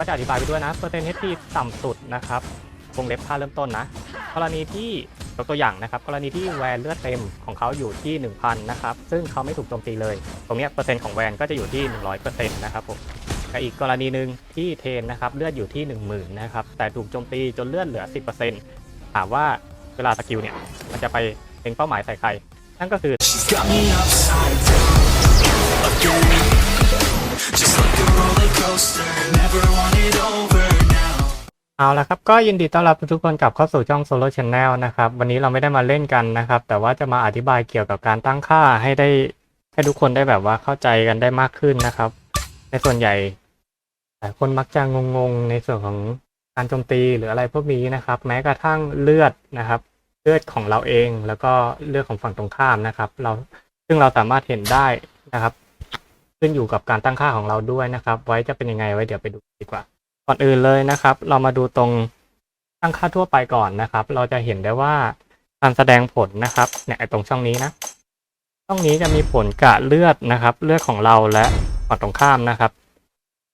ก็จะอธิบายไปด้วยนะเปอร์เซ็นต์ HP ต่ำสุดนะครับวงเล็บค่าเริ่มต้นนะ กรณีที่ยกตัวอย่างนะครับ กรณีที่แวนเลือดเต็มของเขาอยู่ที่ 1000 นะครับ ซึ่งเขาไม่ถูกโจมตีเลย ตรงนี้เปอร์เซ็นต์ของแวนก็จะอยู่ที่ 100%นะครับผมกับอีกกรณีหนึ่งที่เทนนะครับเลือดอยู่ที่ 10,000 นะครับ แต่ถูกโจมตีจนเลือดเหลือ 10%ถามว่าเวลาสกิลเนี่ยมันจะไปเล็งเป้าหมายใส่ใคร นั่นก็คือ coaster, never want it over เอาละครับก็ยินดีต้อนรับทุกคนกลับเข้าสู่ช่อง Solo Channel นะครับวันนี้เราไม่ได้มาเล่นกันนะครับ แต่ว่าจะมาอธิบายเกี่ยวกับการตั้งค่าให้ได้ให้ทุกคนได้แบบว่าเข้าใจกันได้มากขึ้นนะครับ ในส่วนใหญ่หลายคนมักจะงงๆในส่วนของการโจมตีหรืออะไรพวกนี้นะครับ แม้กระทั่งเลือดนะครับ เลือดของเราเองแล้วก็เลือดของฝั่งตรงข้ามนะครับ เราซึ่งเราสามารถเห็นได้นะครับ ขึ้นอยู่กับการตั้งค่าของเราด้วยนะครับ ไว้จะเป็นยังไงไว้เดี๋ยวไปดูดีกว่า ก่อนอื่นเลยนะครับ เรามาดูตรงตั้งค่าทั่วไปก่อนนะครับ เราจะเห็นได้ว่าการแสดงผลนะครับเนี่ยตรงช่องนี้นะช่องนี้จะมีผลกะเลือดนะครับ เลือดของเราและฝั่งตรงข้ามนะครับ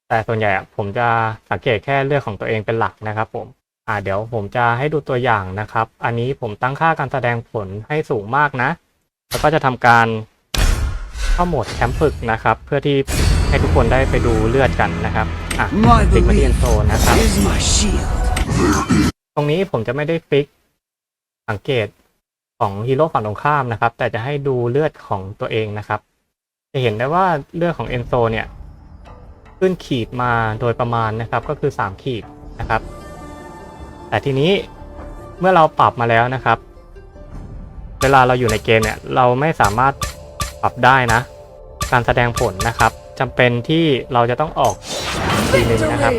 แต่ส่วนใหญ่ผมจะสังเกตแค่เลือดของตัวเองเป็นหลักนะครับ ผมอ่าเดี๋ยวผมจะให้ดูตัวอย่างนะครับ อันนี้ผมตั้งค่าการแสดงผลให้สูงมากนะ แล้วก็จะทำการ เข้าโหมดแคมป์ฝึกนะครับ เพื่อที่ให้ทุกคนได้ไปดูเลือดกันนะครับอะ My ฟิกมาที่เอ็น belief โซนะครับ is my shield. ตรงนี้ผมจะไม่ได้ฟิกสังเกตของฮีโร่ฝั่งตรงข้ามนะครับ แต่จะให้ดูเลือดของตัวเองนะครับ จะเห็นได้ว่าเลือดของเอนโซเนี่ย ขึ้นขีดมาโดยประมาณนะครับ ก็คือ 3 ขีดนะครับ แต่ทีนี้เมื่อเราปรับมาแล้วนะครับ เวลาเราอยู่ในเกมเนี่ย เราไม่สามารถ ปรับได้นะ การแสดงผลนะครับจำเป็นที่เราจะต้องออกทีหนึ่งนะครับ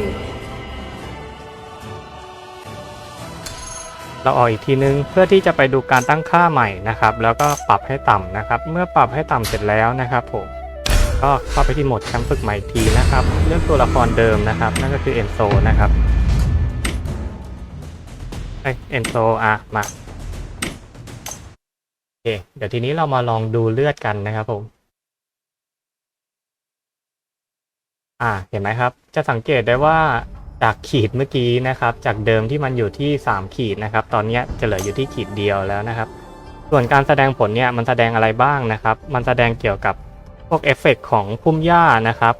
เราออกอีกทีนึงเพื่อที่จะไปดูการตั้งค่าใหม่นะครับ แล้วก็ปรับให้ต่ำนะครับ เมื่อปรับให้ต่ำเสร็จแล้วนะครับผมก็เข้าไปที่โหมดแคมป์ฝึกใหม่ทีนะครับ เลือกตัวละครเดิมนะครับ นั่นก็คือเอนโซนะครับเอ็นโซอะมา ค เดี๋ยวทีนี้เรามาลองดูเลือดกันนะครับผม อ่า เห็นไหมครับ จะสังเกตได้ว่าจากขีดเมื่อกี้นะครับ จากเดิมที่มันอยู่ที่ 3 ขีดนะครับ ตอนนี้จะเหลืออยู่ที่ขีดเดียวแล้วนะครับ ส่วนการแสดงผลเนี่ยมันแสดงอะไรบ้างนะครับ มันแสดงเกี่ยวกับพวกเอฟเฟกต์ของพุ่มหญ้านะครับ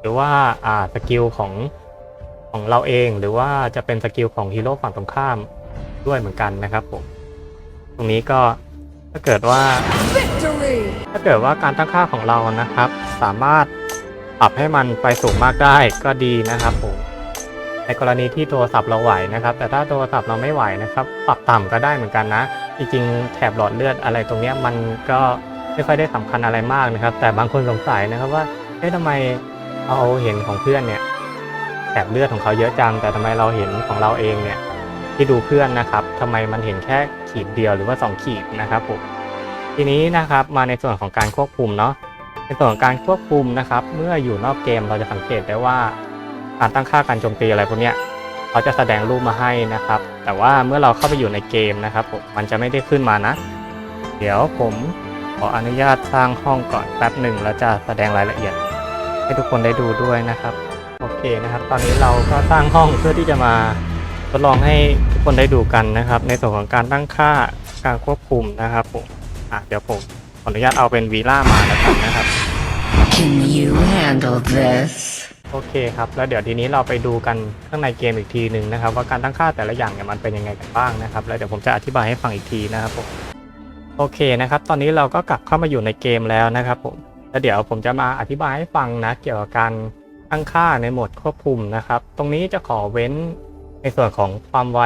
หรือว่าอ่าสกิลของของเราเอง หรือว่าจะเป็นสกิลของฮีโร่ฝั่งตรงข้ามด้วยเหมือนกันนะครับผม ตรงนี้ก็ ถ้าเกิดว่า ถ้าเกิดว่าการตั้งค่าของเรานะครับ สามารถปรับให้มันไปสูงมากได้ก็ดีนะครับผมในกรณีที่โทรศัพท์เราไหวนะครับ แต่ถ้าโทรศัพท์เราไม่ไหวนะครับ ปรับต่ำก็ได้เหมือนกันนะ จริงๆแถบหลอดเลือดอะไรตรงเนี้ยมันก็ไม่ค่อยได้สำคัญอะไรมากนะครับ แต่บางคนสงสัยนะครับว่าเอ๊ะทำไมเอาเห็นของเพื่อนเนี่ยแถบเลือดของเขาเยอะจังแต่ทำไมเราเห็นของเราเองเนี่ยที่ดูเพื่อนนะครับทำไมมันเห็นแค่ ขีดเดียวหรือว่าสองขีดนะครับผมทีนี้นะครับมาในส่วนของการควบคุมเนาะในส่วนของการควบคุมนะครับ เมื่ออยู่นอกเกมเราจะสังเกตได้ว่าการตั้งค่าการโจมตีอะไรพวกเนี้ยเขาจะแสดงรูปมาให้นะครับ แต่ว่าเมื่อเราเข้าไปอยู่ในเกมนะครับผมมันจะไม่ได้ขึ้นมานะ เดี๋ยวผมขออนุญาตสร้างห้องก่อนแป๊บหนึ่งแล้วจะแสดงรายละเอียด ให้ทุกคนได้ดูด้วยนะครับ โอเคนะครับ ตอนนี้เราก็สร้างห้องเพื่อที่จะมา ทดลองให้ทุกคนได้ดูกันนะครับ ในส่วนของการตั้งค่าการควบคุมนะครับผมอะเดี๋ยวผมขออนุญาตเอาเป็นวีล่ามาแล้วกันนะครับ Can you handle this? โอเคครับ แล้วเดี๋ยวทีนี้เราไปดูกันข้างในเกมอีกทีหนึ่งนะครับ ว่าการตั้งค่าแต่ละอย่างเนี่ยมันเป็นยังไงกันบ้างนะครับ แล้วเดี๋ยวผมจะอธิบายให้ฟังอีกทีนะครับผมโอเคนะครับ ตอนนี้เราก็กลับเข้ามาอยู่ในเกมแล้วนะครับผมแล้วเดี๋ยวผมจะมาอธิบายให้ฟังนะ เกี่ยวกับการตั้งค่าในโหมดควบคุมนะครับ ตรงนี้จะขอเว้น ในส่วนของความไว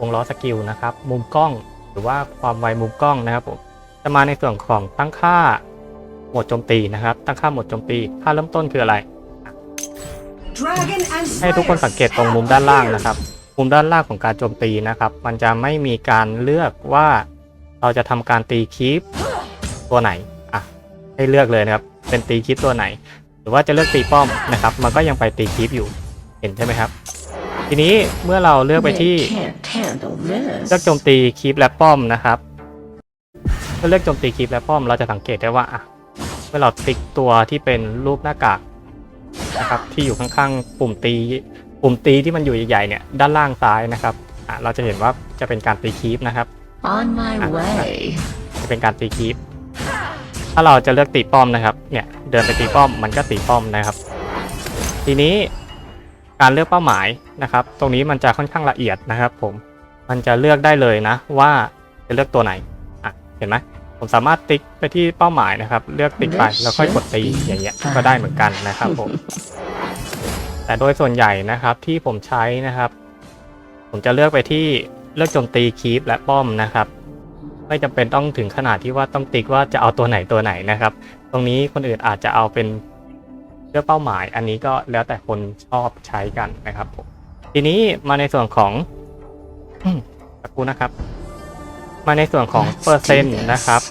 วงล้อสกิลนะครับ มุมกล้องหรือว่าความไวมุมกล้องนะครับผมจะมาในส่วนของตั้งค่าโหมดโจมตีนะครับ ตั้งค่าโหมดโจมตี ค่าเริ่มต้นคืออะไร Dragon and ให้ทุกคนสังเกตตรงมุมด้านล่างนะครับ มุมด้านล่างของการโจมตีนะครับ มันจะไม่มีการเลือกว่าเราจะทำการตีคีปตัวไหนอะให้เลือกเลยนะครับ เป็นตีคีปตัวไหน หรือว่าจะเลือกตีป้อมนะครับ มันก็ยังไปตีคีปอยู่ เห็นใช่ไหมครับ ทีนี้เมื่อเราเลือกไปที่ can't handle this. เลือกโจมตีคีปและป้อมนะครับเมื่อเลือกโจมตีคีปและป้อมเราจะสังเกตได้ว่าอะเมื่อเราติ๊กตัวที่เป็นรูปหน้ากากนะครับที่อยู่ข้างๆปุ่มตีปุ่มตีที่มันอยู่ใหญ่ๆเนี่ยด้านล่างซ้ายนะครับอะเราจะเห็นว่าจะเป็นการตีคีปนะครับ On my Ah, way. จะเป็นการตีคีปถ้าเราจะเลือกตีป้อมนะครับเนี่ยเดินไปตีป้อมมันก็ตีป้อมนะครับ ทีนี้ การเลือกเป้าหมายนะครับ ตรงนี้มันจะค่อนข้างละเอียดนะครับผมมันจะเลือกได้เลยนะว่าจะเลือกตัวไหนอะเห็นไหมผมสามารถติ๊กไปที่เป้าหมายนะครับ เลือกติ๊กไปแล้วค่อยกดตีอย่างเงี้ยก็ได้เหมือนกันนะครับผมแต่โดยส่วนใหญ่นะครับที่ผมใช้นะครับ ผมจะเลือกไปที่เลือกโจมตีคีปและป้อมนะครับ ไม่จำเป็นต้องถึงขนาดที่ว่าต้องติ๊กว่าจะเอาตัวไหนตัวไหนนะครับ ตรงนี้คนอื่นอาจจะเอาเป็น เลือกเป้าหมาย อันนี้ก็แล้วแต่คนชอบใช้กันนะครับผมทีนี้มาในส่วนของอืมสักครู่นะครับ มาในส่วนของเปอร์เซ็นต์นะครับ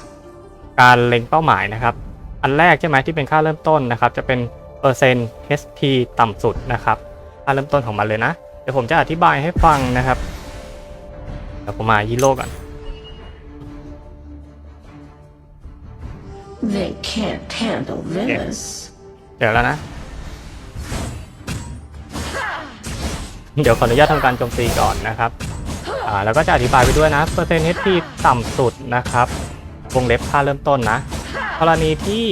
การเล็งเป้าหมายนะครับ อันแรกใช่ไหมที่เป็นค่าเริ่มต้นนะครับ จะเป็นเปอร์เซ็นต์ HP ต่ำสุดนะครับค่าเริ่มต้นของมันเลยนะ เดี๋ยวผมจะอธิบายให้ฟังนะครับเดี๋ยวผมมายีโร่ก่อน They can't handle this. เดี๋ยวแล้วนะ เดี๋ยวขออนุญาตทำการโจมตีก่อนนะครับอ่าแล้วก็จะอธิบายไปด้วยนะเปอร์เซ็นต์ HP ต่ำสุดนะครับวงเล็บค่าเริ่มต้นนะ กรณีที่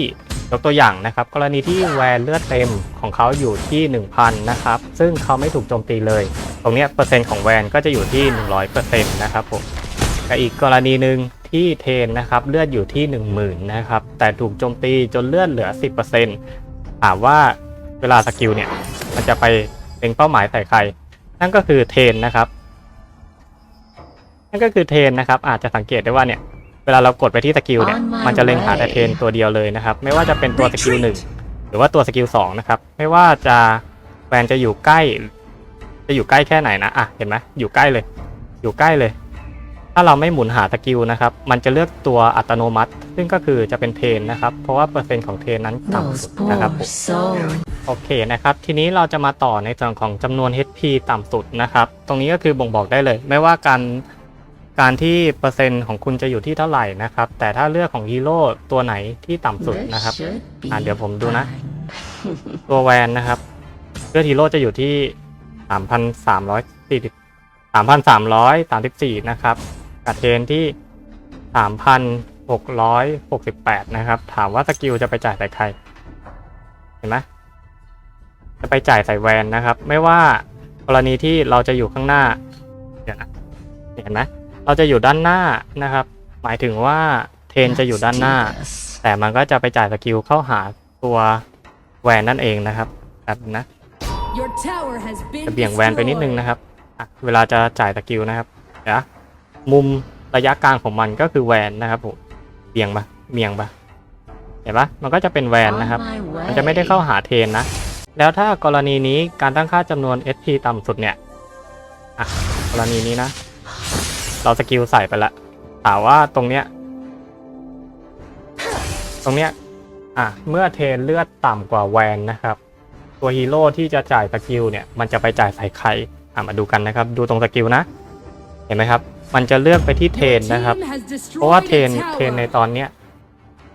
ยกตัวอย่างนะครับ กรณีที่แวนเลือดเต็มของเขาอยู่ที่ 1000 นะครับ ซึ่งเขาไม่ถูกโจมตีเลย ตรงนี้เปอร์เซ็นต์ของแวนก็จะอยู่ที่ 100%นะครับผมแต่อีกกรณีหนึ่งที่เทนนะครับเลือดอยู่ที่ 10,000 นะครับ แต่ถูกโจมตีจนเลือดเหลือ 10% ถามว่าเวลาสกิลเนี่ยมันจะไปเล็งเป้าหมายใส่ใคร นั่นก็คือเทนนะครับ นั่นก็คือเทนนะครับ อาจจะสังเกตได้ว่าเนี่ย เวลาเรากดไปที่สกิลเนี่ย On my มันจะเล็งหาแต่เทนตัวเดียวเลยนะครับ ไม่ว่าจะเป็นตัวสกิลหนึ่งหรือว่าตัวสกิลสองนะครับ ไม่ว่าจะแวนจะอยู่ใกล้ จะอยู่ใกล้แค่ไหนนะอะเห็นไหมอยู่ใกล้เลย อยู่ใกล้เลย ถ้าเราไม่หมุนหาสกิลนะครับ มันจะเลือกตัวอัตโนมัติ ซึ่งก็คือจะเป็นเทนนะครับ เพราะว่าเปอร์เซ็นต์ของเทนนั้นต่ำ Those สุดนะครับผม poor souls. โอเคนะครับ ทีนี้เราจะมาต่อในส่วนของจำนวน HP ต่ำสุดนะครับ ตรงนี้ก็คือบ่งบอกได้เลย ไม่ว่าการการที่เปอร์เซ็นต์ของคุณจะอยู่ที่เท่าไหร่นะครับ แต่ถ้าเลือกของฮีโร่ตัวไหนที่ต่ำสุด This นะครับ should be อะเดี๋ยวผมดูนะ fine. ตัวแวนนะครับ เลือดฮีโร่จะอยู่ที่ 3,340 3,334 นะครับ กับเทนที่ 3,668 นะครับ ถามว่าสกิลจะไปจ่ายใส่ใคร เห็นไหมจะไปจ่ายใส่แวนนะครับ ไม่ว่ากรณีที่เราจะอยู่ข้างหน้าเดี๋ยวนะเห็นไหมเราจะอยู่ด้านหน้านะครับ หมายถึงว่าเทนจะอยู่ด้านหน้า Let's do this. แต่มันก็จะไปจ่ายสกิลเข้าหาตัวแวนนั่นเองนะครับแบบนะ Your tower has been จะเบี่ยงแวนไปนิดนึงนะครับอะเวลาจะจ่ายสกิลนะครับเดี๋ยวนะ มุมระยะกลางของมันก็คือแวนนะครับผมเบี่ยงปะเบี่ยงปะเห็นปะมันก็จะเป็นแวนนะครับ On my มันจะไม่ได้ way. เข้าหาเทนนะ แล้วถ้ากรณีนี้การตั้งค่าจำนวน SP ต่ำสุดเนี่ยอะกรณีนี้นะ เราสกิลใส่ไปละถามว่าตรงเนี้ย ตรงเนี้ย อะ เมื่อเทนเลือดต่ำกว่าแวนนะครับ ตัวฮีโร่ที่จะจ่ายสกิลเนี่ย มันจะไปจ่ายใส่ใครอะมาดูกันนะครับ ดูตรงสกิลนะ เห็นไหมครับ มันจะเลือกไปที่เทนนะครับ Team has เพราะว่า destroyed เทน a เทนใน tower. ตอนเนี้ย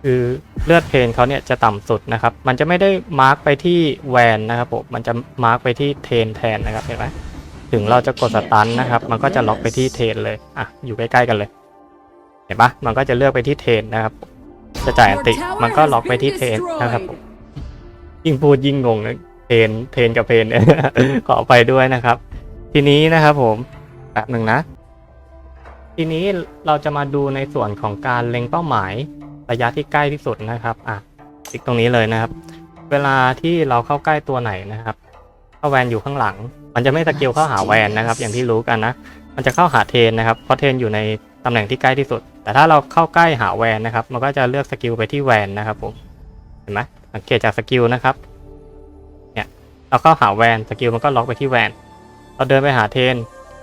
คือเลือดเทนเขาเนี่ยจะต่ำสุดนะครับ มันจะไม่ได้มาร์กไปที่แวนนะครับผม มันจะมาร์กไปที่เทนแทนนะครับเห็นไหมถึงเราจะกดสตันนะครับ มันก็จะล็อกไปที่เทนเลย อะ อยู่ใกล้ๆกันเลย เห็นปะมันก็จะเลือกไปที่เทนนะครับ จะจ่ายอันติ มันก็ล็อกไปที่เทนนะครับผมยิ่งพูดยิ่งงงนะเทนเทนกับเพนขอไปด้วยนะครับ ทีนี้นะครับผมแป๊บหนึ่งนะ ทีนี้เราจะมาดูในส่วนของการเล็งเป้าหมายระยะที่ใกล้ที่สุดนะครับอะติกตรงนี้เลยนะครับ เวลาที่เราเข้าใกล้ตัวไหนนะครับถ้าแวนอยู่ข้างหลัง มันจะไม่สกิลเข้าหาแวนนะครับ อย่างที่รู้กันนะ มันจะเข้าหาเทนนะครับเพราะเทนอยู่ในตำแหน่งที่ใกล้ที่สุด แต่ถ้าเราเข้าใกล้หาแวนนะครับ มันก็จะเลือกสกิลไปที่แวนนะครับผมเห็นไหมสังเกตจากสกิลนะครับเนี่ยเราเข้าหาแวนสกิลมันก็ล็อกไปที่แวน เราเดินไปหาเทน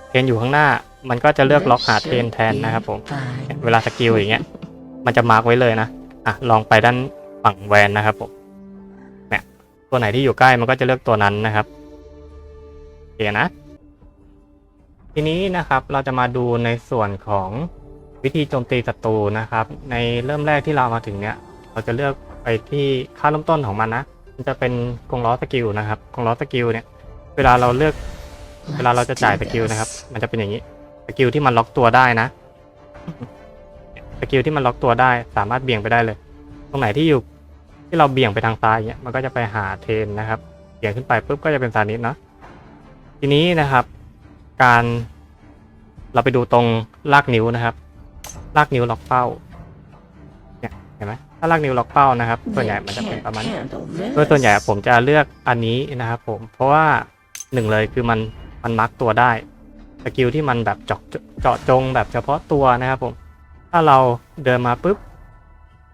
เทนอยู่ข้างหน้า มันก็จะเลือกล็อกหาเทนแทนนะครับผม Fine. เวลาสกิลอย่างเงี้ย มันจะมาร์กไว้เลยนะ อะ ลองไปด้านฝั่งแวนนะครับผม เนี่ย ตัวไหนที่อยู่ใกล้มันก็จะเลือกตัวนั้นนะครับโอเคนะ ทีนี้นะครับเราจะมาดูในส่วนของวิธีโจมตีศัตรูนะครับ ในเริ่มแรกที่เรามาถึงเนี่ย เราจะเลือกไปที่ค่าเริ่มต้นของมันนะ มันจะเป็นกงล้อสกิลนะครับกงล้อสกิลเนี่ย เวลาเราเลือก เวลาเราจะจ่ายสกิลนะครับ มันจะเป็นอย่างนี้ส กิลที่มันล็อกตัวได้นะสกิลที่มันล็อกตัวได้ สามารถเบี่ยงไปได้เลย ตรงไหนที่อยู่ที่เราเบี่ยงไปทางซ้ายเงี้ยมันก็จะไปหาเทนนะครับเบี่ยงขึ้นไปปุ๊บก็จะเป็นซานิสเนาะทีนี้นะครับ การเราไปดูตรงลากนิ้วนะครับ ลากนิ้วล็อกเป้าเนี่ยเห็นไหมถ้าลากนิ้วล็อกเป้านะครับ ส่วนใหญ่มันจะเป็นประมาณนี้โดยส่วนใหญ่ผมจะเลือกอันนี้นะครับ ผมเพราะว่าหนึ่งเลยคือมันมันมาร์กตัวได้ สกิลที่มันแบบเจาะเจาะจงแบบเฉพาะตัวนะครับผม ถ้าเราเดินมาปุ๊บ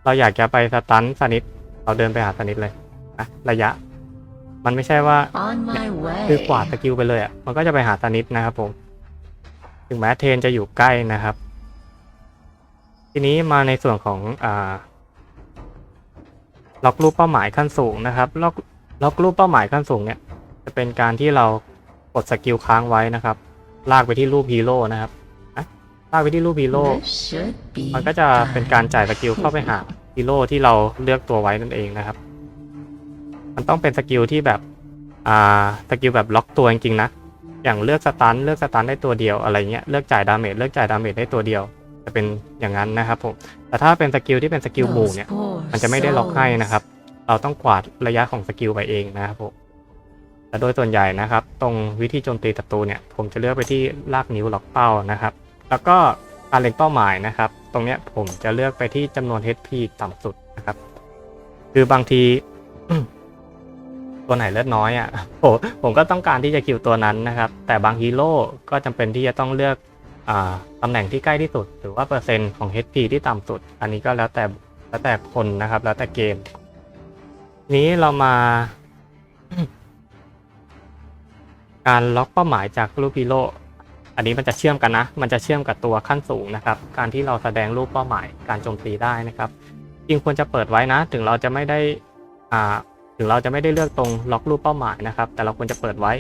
เราอยากจะไปสตันสนิทเราเดินไปหาสนิทเลยนะระยะ มันไม่ใช่ว่า On my way. คือกวาดสกิลไปเลยอะมันก็จะไปหาสนิทนะครับผม ถึงแม้เทรนจะอยู่ใกล้นะครับ ทีนี้มาในส่วนของอ่าล็อกรูปเป้าหมายขั้นสูงนะครับล็อกล็อกรูปเป้าหมายขั้นสูงเนี่ย จะเป็นการที่เรากดสกิลค้างไว้นะครับ ลากไปที่รูปฮีโร่นะครับนะลากไปที่รูปฮีโร่ This should be มันก็จะเป็นการจ่ายสกิลเข้าไปหาฮีโร่ที่เราเลือกตัวไว้นั่นเองนะครับ มันต้องเป็นสกิลที่แบบ อ่า สกิลแบบล็อกตัวจริงๆนะ อย่างเลือกสตันเลือกสตันได้ตัวเดียวอะไรเงี้ย เลือกจ่ายดาเมจเลือกจ่ายดาเมจได้ตัวเดียว จะเป็นอย่างนั้นนะครับผม แต่ถ้าเป็นสกิลที่เป็นสกิลหมู่เนี่ย Those poor มันจะไม่ได้ล็อกให้ souls. นะครับ เราต้องกวาดระยะของสกิลไปเองนะครับผมแต่ โดยส่วนใหญ่นะครับ ตรงวิธีโจมตีศัตรูเนี่ย ผมจะเลือกไปที่ลากนิ้วล็อกเป้านะครับ แล้วก็การเล็งเป้าหมายนะครับ ตรงเนี้ยผมจะเลือกไปที่จำนวน HP ต่ำสุดนะครับ คือบางทีตัวไหนเลือดน้อยอะ่ะผมผมก็ต้องการที่จะคิวตัวนั้นนะครับ แต่บางฮีโร่ก็จำเป็นที่จะต้องเลือกอ่าตำแหน่งที่ใกล้ที่สุด หรือว่าเปอร์เซ็นต์ของ HP ที่ต่ำสุด อันนี้ก็แล้วแต่แล้วแต่คนนะครับ แล้วแต่เกม นี้เรามา การล็อกเป้าหมายจากรูปฮีโร่อันนี้มันจะเชื่อมกันนะ มันจะเชื่อมกับตัวขั้นสูงนะครับ การที่เราแสดงรูปเป้าหมายการโจมตีได้นะครับจริงควรจะเปิดไว้นะ ถึงเราจะไม่ได้อ่าถึงเราจะไม่ได้เลือกตรงล็อกรูปเป้าหมายนะครับ แต่เราควรจะเปิดไว้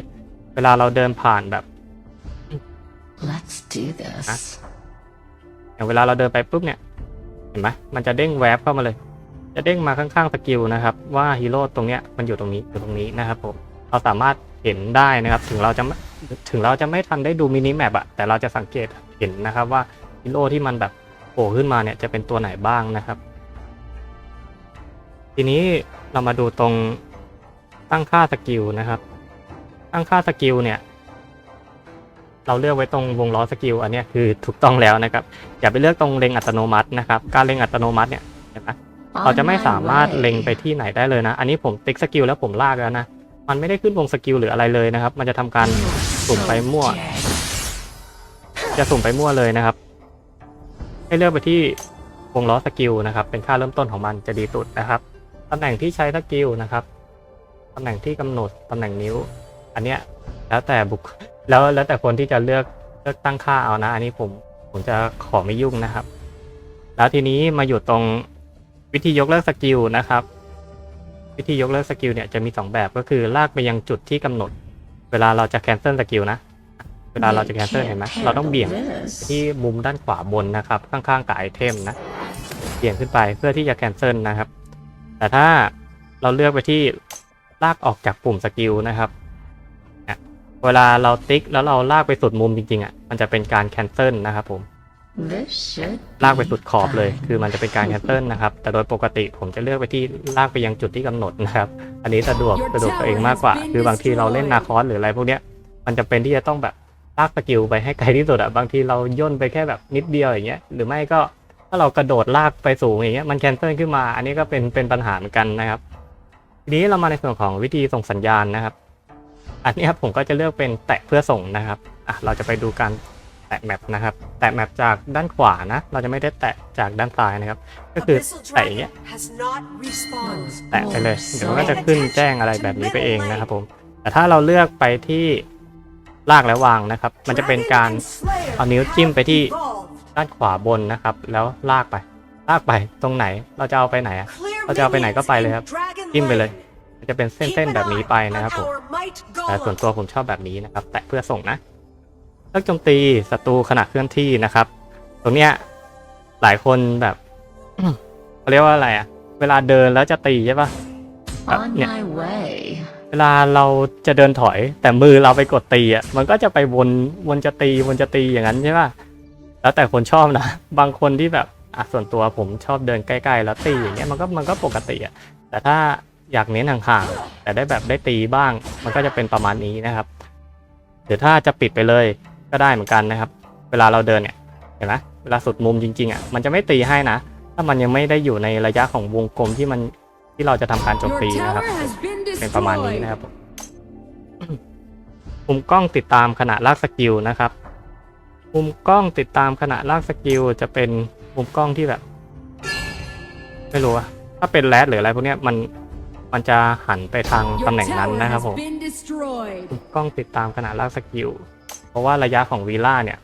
เวลาเราเดินผ่านแบบ Let's do this. อย่างเวลาเราเดินไปปุ๊บเนี่ยเห็นไหมมันจะเด้งแวบเข้ามาเลย จะเด้งมาข้างๆสกิลนะครับ ว่าฮีโร่ตรงเนี้ยมันอยู่ตรงนี้อยู่ตรงนี้นะครับผมเราสามารถ เห็นได้นะครับ ถึงเราจะไม่ถึงเราจะไม่ทันได้ดูมินิแมปอะแต่เราจะสังเกตเห็นนะครับว่าฮีโร่ที่มันแบบโผล่ขึ้นมาเนี่ยจะเป็นตัวไหนบ้างนะครับ ทีนี้เรามาดูตรงตั้งค่าสกิลนะครับ ตั้งค่าสกิลเนี่ย เราเลือกไว้ตรงวงล้อสกิลอันเนี้ยคือถูกต้องแล้วนะครับ อย่าไปเลือกตรงเล็งอัตโนมัตินะครับ การเล็งอัตโนมัติเนี่ยเห็นไหมเราจะไม่สามารถเล็งไปที่ไหนได้เลยนะ อันนี้ผมติ๊กสกิลแล้วผมลากแล้วนะ มันไม่ได้ขึ้นวงสกิลหรืออะไรเลยนะครับ มันจะทำการสุ่มไปมั่ว จะสุ่มไปมั่วเลยนะครับ ให้เลือกไปที่วงล้อสกิลนะครับ เป็นค่าเริ่มต้นของมันจะดีสุดนะครับตำแหน่งที่ใช้สกิลนะครับตำแหน่งที่กำหนดตำแหน่งนิ้ว อันเนี้ยแล้วแต่บุคแล้วแล้วแต่คนที่จะเลือกเลือกตั้งค่าเอานะ อันนี้ผมผมจะขอไม่ยุ่งนะครับ แล้วทีนี้มาอยู่ตรงวิธียกเลิกสกิลนะครับ วิธียกเลิกสกิลเนี่ยจะมี 2 แบบก็คือลากไปยังจุดที่กำหนด เวลาเราจะแคนเซิลสกิลนะ เวลาเราจะแคนเซิลเห็นไหมเราต้องเบี่ยงที่มุมด้านขวาบนนะครับ ข้างๆกับไอเทมนะเบี่ยงขึ้นไปเพื่อที่จะแคนเซิลนะครับ แต่ถ้าเราเลือกไปที่ลากออกจากปุ่มสกิลนะครับเนี่ยเวลาเราติ๊กแล้วเราลากไปสุดมุมจริงๆอะมันจะเป็นการแคนเซิลนะครับผม This should ลากไปสุด be ขอบเลย fine. คือมันจะเป็นการแคนเซิลนะครับ แต่โดยปกติผมจะเลือกไปที่ลากไปยังจุดที่กำหนดนะครับ อันนี้สะดวกสะดวกตัวเองมากกว่า คือบางทีเราเล่นนาคอสหรืออะไรพวกเนี้ย มันจะเป็นที่จะต้องแบบลากสกิลไปให้ไกลที่สุดอะบางทีเราย่นไปแค่แบบนิดเดียวอย่างเงี้ย หรือไม่ก็ถ้าเรากระโดดลากไปสูงอย่างเงี้ย มันแคนเซิลขึ้นมา อันนี้ก็เป็นเป็นปัญหาเหมือนกันนะครับ ทีนี้เรามาในส่วนของวิธีส่งสัญญาณนะครับ อันเนี้ยผมก็จะเลือกเป็นแตะเพื่อส่งนะครับ อะ เราจะไปดูการ แตะแมปนะครับ แตะแมปจากด้านขวานะ เราจะไม่ได้แตะจากด้านซ้ายนะครับ ก็คือ Abyssal แตะอย่างเงี้ย Dragon has not respawned. แตะไปเลย เดี๋ยวมันก็จะขึ้นแจ้งอะไรแบบนี้ไปเองนะครับผม แต่ถ้าเราเลือกไปที่ลากและวางนะครับ มันจะเป็นการ Dragon and Slayer เอานิ้วจิ้มไปที่ evolved. ด้านขวาบนนะครับ แล้วลากไป ลากไปตรงไหน เราจะเอาไปไหนอะ Clear เราจะเอาไปไหนก็ไปเลยครับ minions in Dragon จิ้มไปเลย Lane. มันจะเป็นเ Keep ส้น an ๆแบบนี้ eye ไป on นะครับผม our might แต่ส่วน golem. ตัวผมชอบแบบนี้นะครับ แตะเพื่อส่งนะเลือกโจมตีศัตรูขณะเคลื่อนที่นะครับ ตรงเนี้ยหลายคนแบบเขาเรียกว่าอะไรอะเวลาเดินแล้วจะตีใช่ปะแบบ On เนี่ย my way. เวลาเราจะเดินถอย แต่มือเราไปกดตีอะมันก็จะไปวนวนจะตีวนจะตีอย่างนั้นใช่ป่ะแล้วแต่คนชอบนะบางคนที่แบบอะส่วนตัวผมชอบเดินใกล้ๆแล้วตีอย่างเงี้ยมันก็มันก็ปกติอะแต่ถ้าอยากเน้นห่างๆแต่ได้แบบได้ตีบ้าง มันก็จะเป็นประมาณนี้นะครับหรือถ้าจะปิดไปเลย ก็ได้เหมือนกันนะครับ เวลาเราเดินเนี่ยเห็นไหมเวลาสุดมุมจริงๆอะมันจะไม่ตีให้นะ ถ้ามันยังไม่ได้อยู่ในระยะของวงกลมที่มันที่เราจะทำการโจม Your ตีนะครับ tower has been เป็นประมาณนี้ destroyed. นะครับผมมุมกล้องติดตามขณะลากสกิลนะครับมุมกล้องติดตามขณะลากสกิลจะเป็นมุมกล้องที่แบบ ไม่รู้อะถ้าเป็นแรดหรืออะไรพวกเนี้ยมันมันจะหันไปทาง Your ตำแหน่งนั้น tower นะครับ has ผม been destroyed. มุมกล้องติดตามขณะลากสกิล เพราะว่าระยะของวีล่าเนี่ย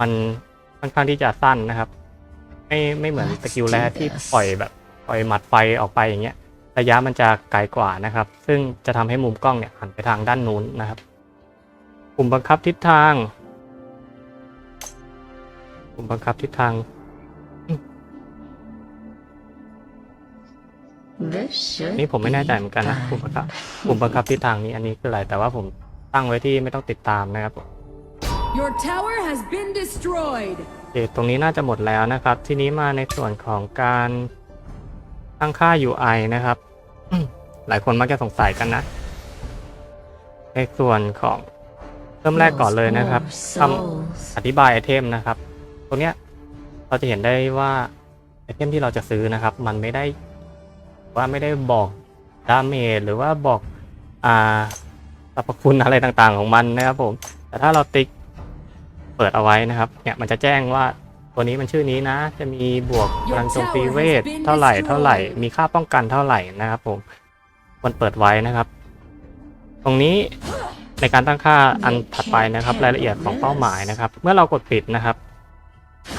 มันค่อนข้างที่จะสั้นนะครับ ไม่ไม่เหมือนสกิลแรดที่ปล่อยแบบปล่อยหมัดไฟออกไปอย่างเงี้ย ระยะมันจะไกลกว่านะครับ ซึ่งจะทำให้มุมกล้องเนี่ยหันไปทางด้านนู้นนะครับปุ่มบังคับทิศทางปุ่มบังคับทิศทาง This should นี่ผมไม่แน่ใจ be เหมือนกันนะ fun. ปุ่มบังคับปุ่มบังคับทิศทางนี้อันนี้คืออะไรแต่ว่าผม ตั้งไว้ที่ไม่ต้องติดตามนะครับผม Your tower has been destroyed. โอเคตรงนี้น่าจะหมดแล้วนะครับ ทีนี้มาในส่วนของการตั้งค่า UI นะครับอืมหลายคนมักจะสงสัยกันนะ ในส่วนของเริ่มแรกก่อนเลยนะครับ Those ท poor ำ souls. อธิบายไอเทมนะครับ ตรงเนี้ยเราจะเห็นได้ว่าไอเทมที่เราจะซื้อนะครับ มันไม่ได้ว่าไม่ได้บอกดาเมจหรือว่าบอกอ่า สรรพคุณอะไรต่างๆของมันนะครับผม แต่ถ้าเราติ๊กเปิดเอาไว้นะครับ เนี่ยมันจะแจ้งว่าตัวนี้มันชื่อนี้นะ จะมีบวกพลังโจมตีเวทเท่าไหร่เท่าไหร่ มีค่าป้องกันเท่าไหร่นะครับผมมันเปิดไว้นะครับ ตรงนี้ในการตั้งค่าอันถัดไปนะครับ รายละเอียดของเป้าหมายนะครับ เมื่อเรากดปิดนะครับ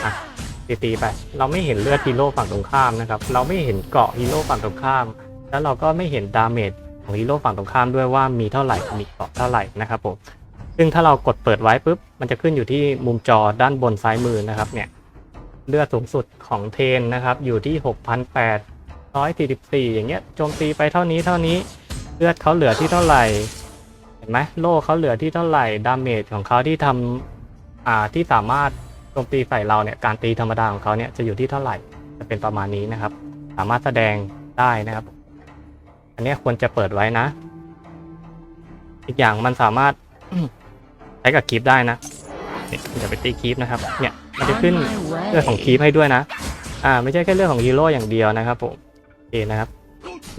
อะตีตีๆไป เราไม่เห็นเลือดฮีโร่ฝั่งตรงข้ามนะครับ เราไม่เห็นเกราะฮีโร่ฝั่งตรงข้าม แล้วเราก็ไม่เห็นดาเมจ ของฮีโร่ฝั่งตรงข้ามด้วยว่ามีเท่าไหร่มีเกาะเท่าไหร่นะครับผมซึ่งถ้าเรากดเปิดไว้ปุ๊บมันจะขึ้นอยู่ที่มุมจอด้านบนซ้ายมือนะครับเนี่ยเลือดสูงสุดของเทนนะครับอยู่ที่ 6,844 อย่างเงี้ยโจมตีไปเท่านี้เท่านี้เลือดเขาเหลือที่เท่าไหร่เห็นไหมโล่เขาเหลือที่เท่าไหร่ดาเมจของเขาที่ทำอ่าที่สามารถโจมตีใส่เราเนี่ยการตีธรรมดาของเขาเนี่ยจะอยู่ที่เท่าไหร่จะเป็นประมาณนี้นะครับ สามารถแสดงได้นะครับ อันเนี้ยควรจะเปิดไว้นะ อีกอย่างมันสามารถ ใช้กับคลิปได้นะเนี่ยอย่าไปตีคลิปนะครับ เนี่ยมันจะขึ้นเรื่องของคลิปให้ด้วยนะ อ่า ไม่ใช่แค่เรื่องของฮีโร่อย่างเดียวนะครับผมโอเคนะครับ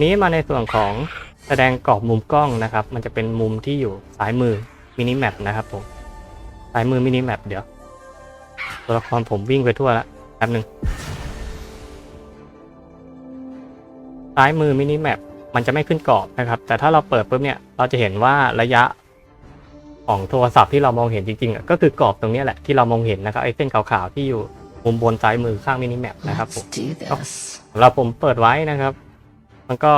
นี้มาในส่วนของแสดงกรอบมุมกล้องนะครับ มันจะเป็นมุมที่อยู่ซ้ายมือมินิแมปนะครับผมซ้ายมือมินิแมปเดี๋ยวตัวละครผมวิ่งไปทั่วแล้วแป๊บหนึ่งซ้ายมือมินิแมป มันจะไม่ขึ้นกรอบนะครับ แต่ถ้าเราเปิดปุ๊บเนี่ยเราจะเห็นว่าระยะของโทรศัพท์ที่เรามองเห็นจริงๆอะก็คือกรอบตรงเนี้ยแหละที่เรามองเห็นนะครับไอ้เส้นขาวๆที่อยู่มุมบนซ้ายมือข้างมินิแมปนะครับผม Let's do this. สำหรับผมเปิดไว้นะครับ มันก็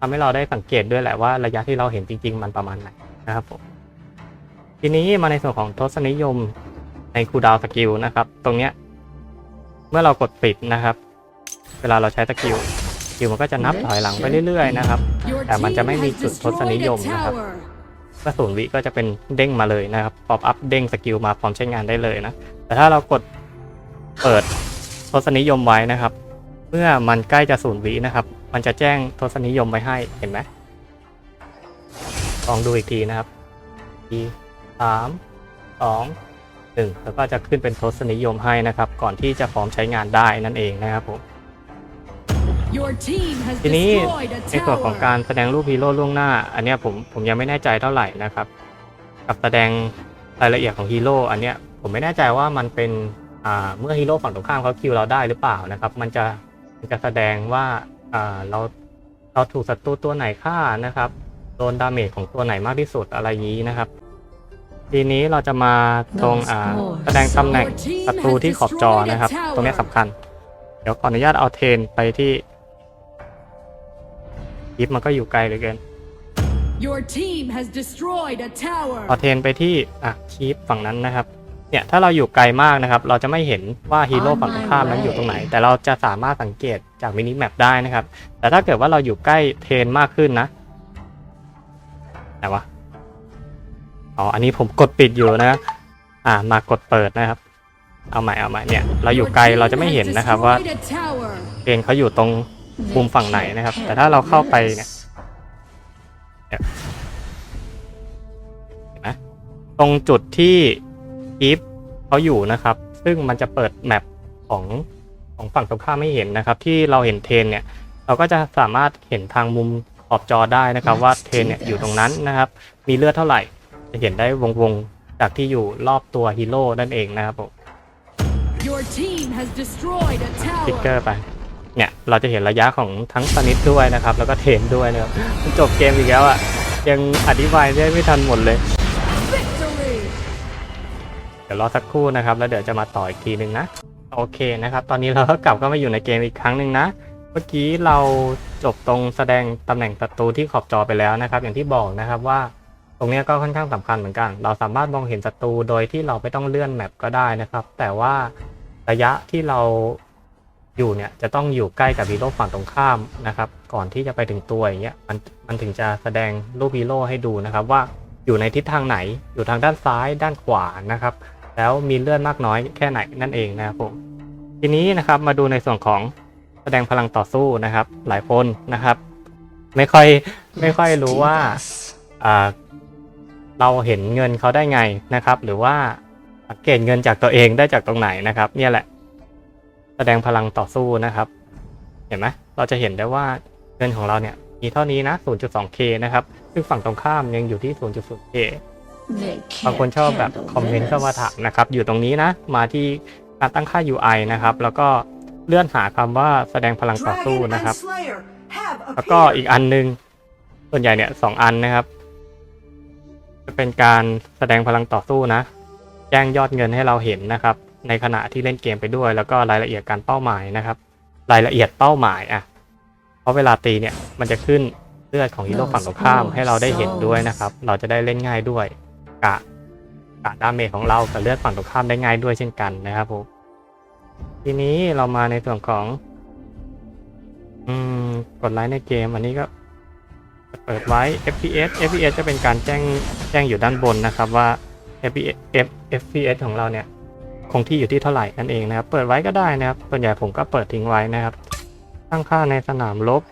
ทำให้เราได้สังเกตด้วยแหละว่าระยะที่เราเห็นจริง ๆ มันประมาณไหนนะครับผมทีนี้มาในส่วนของทศนิยมในคูลดาวน์สกิลนะครับ ตรงเนี้ยเมื่อเรากดปิดนะครับ เวลาเราใช้สกิล สกิลมันก็จะนับถอยหลังไปเรื่อยๆนะครับ Your แต่มันจะ team ไม่มี has จุดทศ destroyed นิย a มนะครับ tower. เมื่อศูนย์วิก็จะเป็นเด้งมาเลยนะครับป๊อปอัพเด้งสกิลมาพร้อมใช้งานได้เลยนะ แต่ถ้าเรากดเปิดทศนิยมไว้นะครับ เมื่อมันใกล้จะศูนย์วินะครับ มันจะแจ้งทศนิยมไว้ให้เห็นไหมลองดูอีกทีนะครับทีสามสองหนึ่งแล้วก็จะขึ้นเป็นทศนิยมให้นะครับ ก่อนที่จะพร้อมใช้งานได้นั่นเองนะครับผม Your team has ทีนี้ destroyed a ในส่วนของ tower. การแสดงรูปฮีโร่ล่วงหน้า อันเนี้ยผมผมยังไม่แน่ใจเท่าไหร่นะครับ กับแสดงรายละเอียดของฮีโร่อันเนี้ยผมไม่แน่ใจว่ามันเป็นอ่าเมื่อฮีโร่ฝั่งตรงข้ามเขาคิวเราได้หรือเปล่านะครับ มันจะมันจะแสดงว่าอ่าเราเราถูกศัตรูตัวไหนฆ่านะครับโดนดาเมจของตัวไหนมากที่สุดอะไรอย่างนี้นะครับ ทีนี้เราจะมาตรงอ่าแสดงตำแหน่งศัตรูที่ขอบจอนะครับ ตรงเนี้ยสำคัญ เดี๋ยวขออนุญาตเอาเทรนไปที่ค ลิปมันก็อยู่ไกลเหลือเกิน Your team has destroyed a tower. พอเทรนไปที่อะคีปฝั่งนั้นนะครับ เนี่ยถ้าเราอยู่ไกลมากนะครับ เราจะไม่เห็นว่าฮีโร่ฝั่งตรงข้ามนั้นอยู่ตรงไหน แต่เราจะสามารถสังเกตจากมินิแมปได้นะครับ แต่ถ้าเกิดว่าเราอยู่ใกล้เทรนมากขึ้นนะไหนวะอ๋ออันนี้ผมกดปิดอยู่นะ อ่ามากดเปิดนะครับ เอาใหม่เอาใหม่เนี่ย เราอยู่ Your ไกล team เราจะไม่ has เห็นนะครับว่า destroyed a tower. เกณฑ์เขาอยู่ตรง มุมฝั่งไหนนะครับ แต่ถ้าเราเข้าไปเนี่ยเห็นไหมตรงจุดที่อีฟเขาอยู่นะครับ ซึ่งมันจะเปิดแมปของของฝั่งตรงข้ามไม่เห็นนะครับ ที่เราเห็นเทรนเนี่ย เราก็จะสามารถเห็นทางมุมขอบจอได้นะครับ ว่าเทรนเนี่ยอยู่ตรงนั้นนะครับ มีเลือดเท่าไหร่ จะเห็นได้วงๆจากที่อยู่รอบตัวฮีโร่นั่นเองนะครับผม Your team has destroyed a สติ๊กเกอ tower. ร์ไป เนี่ยเราจะเห็นระยะของทั้งสนิทด้วยนะครับ แล้วก็เทนด้วยนะครับจบเกมอีกแล้วอะยังอธิบายได้ไม่ทันหมดเลย Victory. เดี๋ยวรอสักครู่นะครับ แล้วเดี๋ยวจะมาต่ออีกทีหนึ่งนะ โอเคนะครับ ตอนนี้เราก็กลับก็มาอยู่ในเกมอีกครั้งหนึ่งนะ เมื่อกี้เราจบตรงแสดงตำแหน่งศัตรูที่ขอบจอไปแล้วนะครับ อย่างที่บอกนะครับว่า ตรงนี้ก็ค่อนข้างสำคัญเหมือนกัน เราสามารถมองเห็นศัตรูโดยที่เราไม่ต้องเลื่อนแมปก็ได้นะครับ แต่ว่าระยะที่เรา อยู่เนี่ยจะต้องอยู่ใกล้กับฮีโร่ฝั่งตรงข้ามนะครับ ก่อนที่จะไปถึงตัวอย่างเงี้ยมันมันถึงจะแสดงรูปฮีโร่ให้ดูนะครับ ว่าอยู่ในทิศทางไหนอยู่ทางด้านซ้ายด้านขวานะครับ แล้วมีเลื่อนมากน้อยแค่ไหนนั่นเองนะครับผมทีนี้นะครับมาดูในส่วนของแสดงพลังต่อสู้นะครับ หลายคนนะครับ ไม่ค่อยไม่ค่อยรู้ว่าเราเห็นเงินเขาได้ไงนะครับ หรือว่าสังเกตเงินจากตัวเองได้จากตรงไหนนะครับ เนี่ยแหละ แสดงพลังต่อสู้นะครับ เห็นไหมเราจะเห็นได้ว่าเงินของเราเนี่ยมีเท่านี้นะ 0.2k นะครับ ซึ่งฝั่งตรงข้ามยังอยู่ที่ 0.0k บางคนชอบแบบคอมเมนต์เข้ามาถามนะครับ อยู่ตรงนี้นะ มาที่การตั้งค่า UI นะครับ แล้วก็เลื่อนหาคำว่าแสดงพลังต่อสู้นะครับ แล้วก็อีกอันหนึง ส่วนใหญ่เนี่ยสองอันนะครับ จะเป็นการแสดงพลังต่อสู้นะ แจ้งยอดเงินให้เราเห็นนะครับ ในขณะที่เล่นเกมไปด้วย แล้วก็รายละเอียดการเป้าหมายนะครับ รายละเอียดเป้าหมายอะเพราะเวลาตีเนี่ยมันจะขึ้นเลือดของฮีโร่ฝั่งตรงข้ามให้เราได้เห็นด้วยนะครับ เราจะได้เล่นง่ายด้วยกะกะดาเมจของเรากับเลือดฝั่งตรงข้ามได้ง่ายด้วยเช่นกันนะครับผมทีนี้เรามาในส่วนของ อืมกดไลค์ในเกม อันนี้ก็เปิดไว้ FPS FPS จะเป็นการแจ้งแจ้งอยู่ด้านบนนะครับว่า FPS F- FPS ของเราเนี่ย คงที่อยู่ที่เท่าไหร่นั่นเองนะครับ เปิดไว้ก็ได้นะครับ ส่วนใหญ่ผมก็เปิดทิ้งไว้นะครับ ตั้งค่าในสนามรบ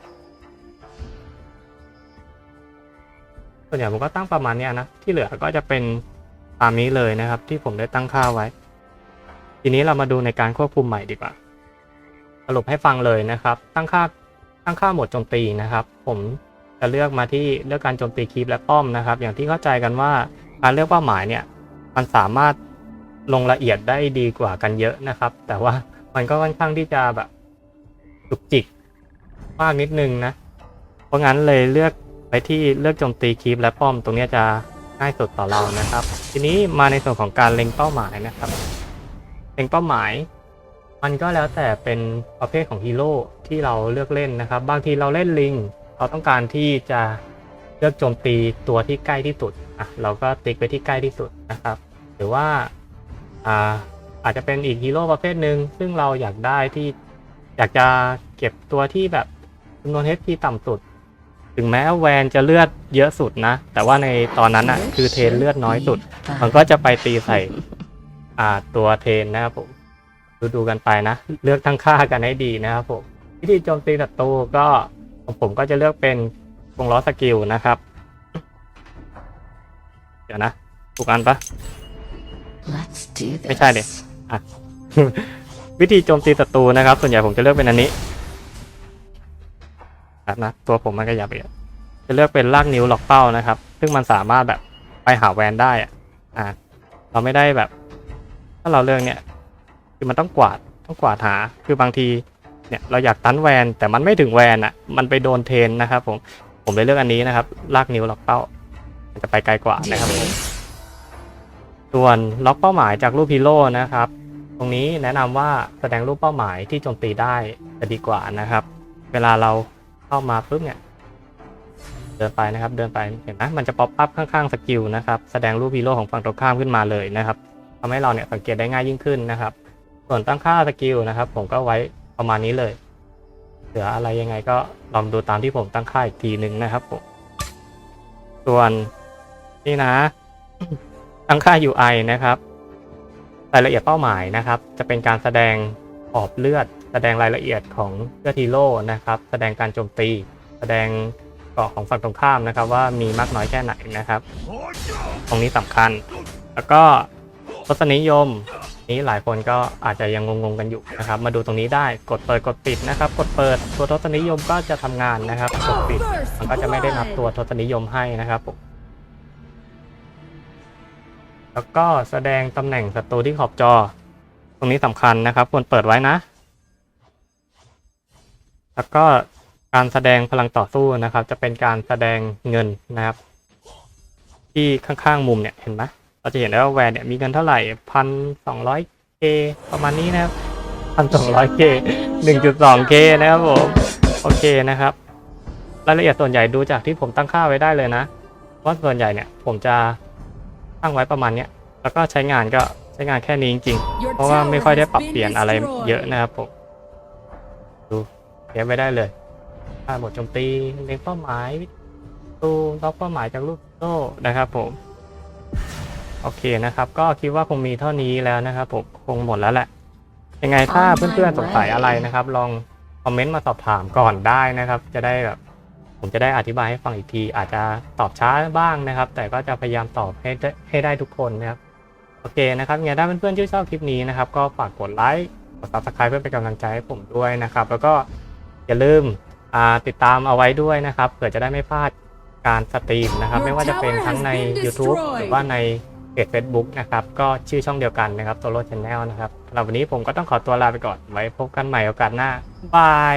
ส่วนใหญ่ผมก็ตั้งประมาณนี้นะ ที่เหลือก็จะเป็นตามนี้เลยนะครับ ที่ผมได้ตั้งค่าไว้ ทีนี้เรามาดูในการควบคุมใหม่ดีกว่า สรุปให้ฟังเลยนะครับ ตั้งค่าตั้งค่าหมดโจมตีนะครับ ผมจะเลือกมาที่เลือกการโจมตีคีปและป้อมนะครับ อย่างที่เข้าใจกันว่าการเลือกเป้าหมายเนี่ย มันสามารถ ลงละเอียดได้ดีกว่ากันเยอะนะครับ แต่ว่ามันก็ค่อนข้างที่จะแบบจุกจิกมากนิดนึงนะ เพราะงั้นเลยเลือกไปที่เลือกโจมตีคีปและป้อมตรงนี้จะง่ายสุดต่อเรานะครับ ทีนี้มาในส่วนของการเล็งเป้าหมายนะครับ เล็งเป้าหมาย มันก็แล้วแต่เป็นประเภทของฮีโร่ที่เราเลือกเล่นนะครับ บางทีเราเล่นลิงเราต้องการที่จะเลือกโจมตีตัวที่ใกล้ที่สุดอะเราก็ติ๊กไปที่ใกล้ที่สุดนะครับ หรือว่า อ่าอาจจะเป็นอีกฮีโร่ประเภทหนึ่งซึ่งเราอยากได้ที่อยากจะเก็บตัวที่แบบจำนวน HP ต่ำสุด ถึงแม้แวนจะเลือดเยอะสุดนะ แต่ว่าในตอนนั้นอะ คือเทรนเลือดน้อยสุด มันก็จะไปตีใส่ อ่าตัวเทรนนะครับผมดูดูกันไปนะ เลือกทั้งค่ากันให้ดีนะครับผมวิธีโจมตีศัตรูก็ของผมก็จะเลือกเป็นวงล้อสกิลนะครับ เดี๋ยวนะถูกอันปะ Let's do this. ไม่ใช่เด็อะ วิธีโจมตีศัตรูนะครับ ส่วนใหญ่ผมจะเลือกเป็นอันนี้ครับนะตัวผมมันก็ยับอีกอะจะเลือกเป็นลากนิ้วล็อกเป้านะครับ ซึ่งมันสามารถแบบไปหาแวนได้อะอะเราไม่ได้แบบ ถ้าเราเลือกเนี่ยคือมันต้องกวาดต้องกวาดหา คือบางทีเนี่ยเราอยากตันแวนแต่มันไม่ถึงแวนอะ มันไปโดนเทนนะครับ ผมผมเลยเลือกอันนี้นะครับ ลากนิ้วล็อกเป้า มันจะไปไกลกว่านะครับผม ส่วนล็อกเป้าหมายจากรูปฮีโร่นะครับ ตรงนี้แนะนำว่าแสดงรูปเป้าหมายที่โจมตีได้จะดีกว่านะครับ เวลาเราเข้ามาปุ๊บเนี่ยเดินไปนะครับ เดินไปเห็นไหมมันจะป๊อปอัพข้างๆสกิลนะครับ แสดงรูปฮีโร่ของฝั่งตรงข้ามขึ้นมาเลยนะครับทำให้เราเนี่ยสังเกตได้ง่ายยิ่งขึ้นนะครับ ส่วนตั้งค่าสกิลนะครับ ผมก็ไว้ประมาณนี้เลย เหลืออะไรยังไงก็ลองดูตามที่ผมตั้งค่าอีกทีหนึ่งนะครับผม ส่วนนี่นะ ตั้งค่า UI นะครับรายละเอียดเป้าหมายนะครับ จะเป็นการแสดงขอบเลือด แสดงรายละเอียดของเลือดฮีโร่นะครับ แสดงการโจมตี แสดงเกาะของฝั่งตรงข้ามนะครับ ว่ามีมากน้อยแค่ไหนนะครับ ตรงนี้สำคัญ แล้วก็ทศนิยมนี้หลายคนก็อาจจะยังงงๆกันอยู่นะครับ มาดูตรงนี้ได้กดเปิดกดปิดนะครับ กดเปิดตัวทศนิยมก็จะทำงานนะครับ กดปิดมันก็จะไม่ได้นับตัวทศนิยมให้นะครับผม แล้วก็แสดงตำแหน่งศัตรูที่ขอบจอ ตรงนี้สำคัญนะครับ ควรเปิดไว้นะ แล้วก็การแสดงพลังต่อสู้นะครับ จะเป็นการแสดงเงินนะครับ ที่ข้างๆมุมเนี่ยเห็นไหมเราจะเห็นได้ว่าแวนเนี่ยมีเงินเท่าไหร่พันสองร้อยเคประมาณนี้นะครับพันสองร้อยเคหนึ่งจุดสองเคนะครับผมโอเคนะครับ รายละเอียดส่วนใหญ่ดูจากที่ผมตั้งค่าไว้ได้เลยนะว่าส่วนใหญ่เนี่ยผมจะ ตั้งไว้ประมาณเนี้ยแล้วก็ใช้งานก็ใช้งานแค่นี้จริงๆ Your เพราะว่า tower ไม่ค่อยได้ has ปรับ been เปลี่ยนอะไร destroyed. เยอะนะครับผม ดูเก็บไว้ได้เลยค่าบทโจมตีเล็งเป้าหมายตูล็อกเป้าหมายจากลูกโซ่นะครับผม โอเคนะครับ ก็คิดว่าคงมีเท่านี้แล้วนะครับผมคงหมดแล้วแหละ ยังไงถ้า On my เพื่อนๆสงสัย way อะไรนะครับ ลองคอมเมนต์มาสอบถามก่อนได้นะครับ จะได้แบบ ผมจะได้อธิบายให้ฟังอีกที อาจจะตอบช้าบ้างนะครับ แต่ก็จะพยายามตอบให้ได้ให้ได้ทุกคนนะครับ โอเคนะครับยังไงถ้าเพื่อนๆที่ชอบคลิปนี้นะครับ ก็ฝากกดไลค์กด subscribe เพื่อเป็นกำลังใจให้ผมด้วยนะครับ แล้วก็อย่าลืมอ่าติดตามเอาไว้ด้วยนะครับเผื่อจะได้ไม่พลาดการสตรีมนะครับ Your ไม่ว่าจะเป็น tower ทั้งใน has been YouTube destroyed หรือว่าในเพจ Facebook นะครับ ก็ชื่อช่องเดียวกันนะครับ Solo Channel นะครับสำหรับวันนี้ผมก็ต้องขอตัวลาไปก่อนไว้พบกันใหม่โอกาสหน้าบาย